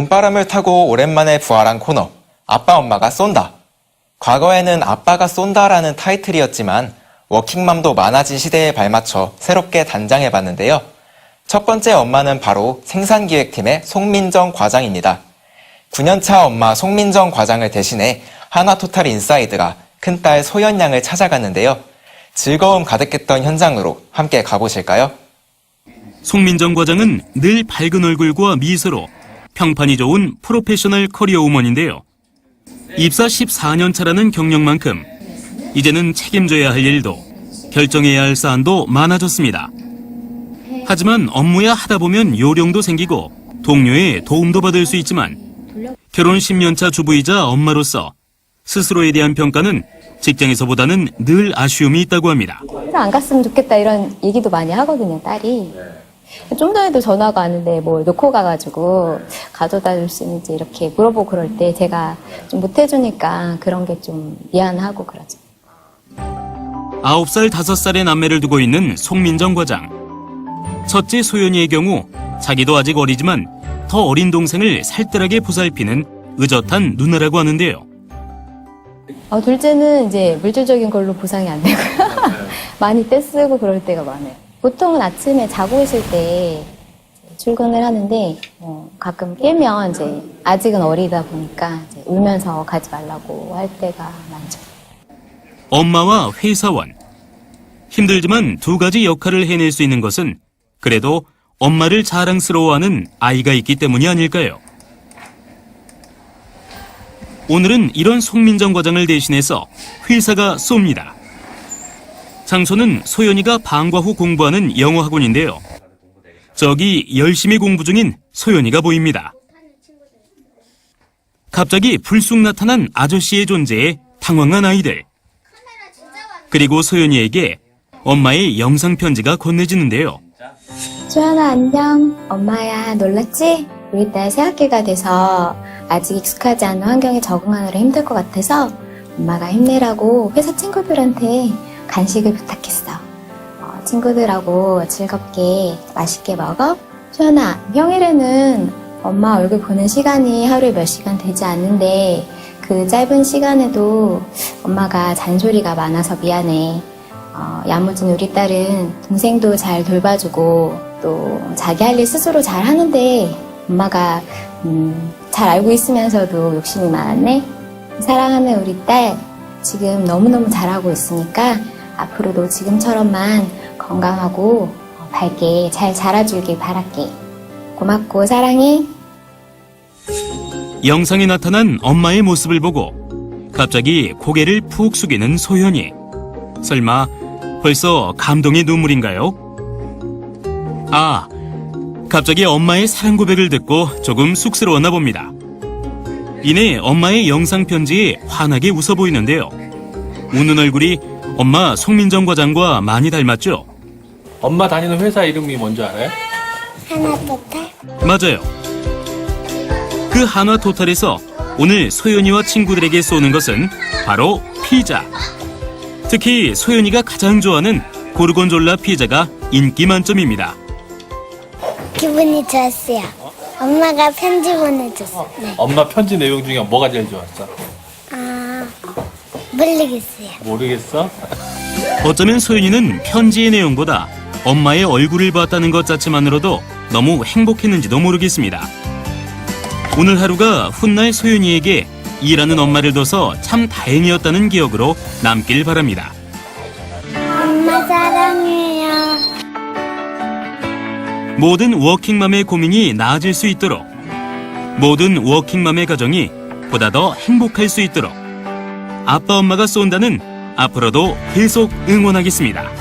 봄바람을 타고 오랜만에 부활한 코너 아빠 엄마가 쏜다. 과거에는 아빠가 쏜다라는 타이틀이었지만 워킹맘도 많아진 시대에 발맞춰 새롭게 단장해봤는데요. 첫 번째 엄마는 바로 생산기획팀의 송민정 과장입니다. 9년차 엄마 송민정 과장을 대신해 하나토탈 인사이드가 큰딸 소연 양을 찾아갔는데요. 즐거움 가득했던 현장으로 함께 가보실까요? 송민정 과장은 늘 밝은 얼굴과 미소로 평판이 좋은 프로페셔널 커리어 우먼인데요. 입사 14년 차라는 경력만큼 이제는 책임져야 할 일도 결정해야 할 사안도 많아졌습니다. 하지만 업무야 하다 보면 요령도 생기고 동료의 도움도 받을 수 있지만 결혼 10년 차 주부이자 엄마로서 스스로에 대한 평가는 직장에서보다는 늘 아쉬움이 있다고 합니다. 안 갔으면 좋겠다 이런 얘기도 많이 하거든요, 딸이. 좀 전에도 전화가 왔는데 뭘 놓고 가가지고 가져다 줄 수 있는지 이렇게 물어보고 그럴 때 제가 좀 못해주니까 그런 게 좀 미안하고 그러죠. 9살, 5살의 남매를 두고 있는 송민정 과장. 첫째 소연이의 경우 자기도 아직 어리지만 더 어린 동생을 살뜰하게 보살피는 의젓한 누나라고 하는데요. 어, 둘째는 이제 물질적인 걸로 보상이 안 되고요. 많이 떼쓰고 그럴 때가 많아요. 보통은 아침에 자고 있을 때 출근을 하는데 어, 가끔 깨면 이제 아직은 어리다 보니까 울면서 가지 말라고 할 때가 많죠. 엄마와 회사원. 힘들지만 두 가지 역할을 해낼 수 있는 것은 그래도 엄마를 자랑스러워하는 아이가 있기 때문이 아닐까요? 오늘은 이런 송민정 과장을 대신해서 회사가 쏩니다. 장소는 소연이가 방과 후 공부하는 영어 학원인데요. 저기 열심히 공부 중인 소연이가 보입니다. 갑자기 불쑥 나타난 아저씨의 존재에 당황한 아이들. 그리고 소연이에게 엄마의 영상 편지가 건네지는데요. 소연아 안녕. 엄마야 놀랐지? 우리 딸 새학기가 돼서 아직 익숙하지 않은 환경에 적응하느라 힘들 것 같아서 엄마가 힘내라고 회사 친구들한테 간식을 부탁했어. 어, 친구들하고 즐겁게 맛있게 먹어. 소연아 평일에는 엄마 얼굴 보는 시간이 하루에 몇 시간 되지 않는데 그 짧은 시간에도 엄마가 잔소리가 많아서 미안해. 어, 야무진 우리 딸은 동생도 잘 돌봐주고 또 자기 할 일 스스로 잘 하는데 엄마가 음, 잘 알고 있으면서도 욕심이 많았네. 사랑하는 우리 딸 지금 너무너무 잘하고 있으니까 앞으로도 지금처럼만 건강하고 어, 밝게 잘 자라주길 바랄게. 고맙고 사랑해. 영상에 나타난 엄마의 모습을 보고 갑자기 고개를 푹 숙이는 소연이. 설마 벌써 감동의 눈물인가요? 아, 갑자기 엄마의 사랑 고백을 듣고 조금 쑥스러웠나 봅니다. 이내 엄마의 영상 편지에 환하게 웃어 보이는데요. 웃는 얼굴이 엄마 송민정 과장과 많이 닮았죠? 엄마 다니는 회사 이름이 뭔지 알아요? 하나 토탈 맞아요. 그 한화 토탈에서 오늘 소연이와 친구들에게 쏘는 것은 바로 피자. 특히 소연이가 가장 좋아하는 고르곤졸라 피자가 인기 만점입니다. 기분이 좋았어요. 엄마가 편지 보내줬어. 네. 엄마 편지 내용 중에 뭐가 제일 좋았어? 아 모르겠어요. 모르겠어? 어쩌면 소연이는 편지의 내용보다 엄마의 얼굴을 봤다는 것 자체만으로도 너무 행복했는지도 모르겠습니다. 오늘 하루가 훗날 소연이에게 일하는 엄마를 둬서 참 다행이었다는 기억으로 남길 바랍니다. 엄마 사랑해요. 모든 워킹맘의 고민이 나아질 수 있도록 모든 워킹맘의 가정이 보다 더 행복할 수 있도록 아빠 엄마가 쏜다는 앞으로도 계속 응원하겠습니다.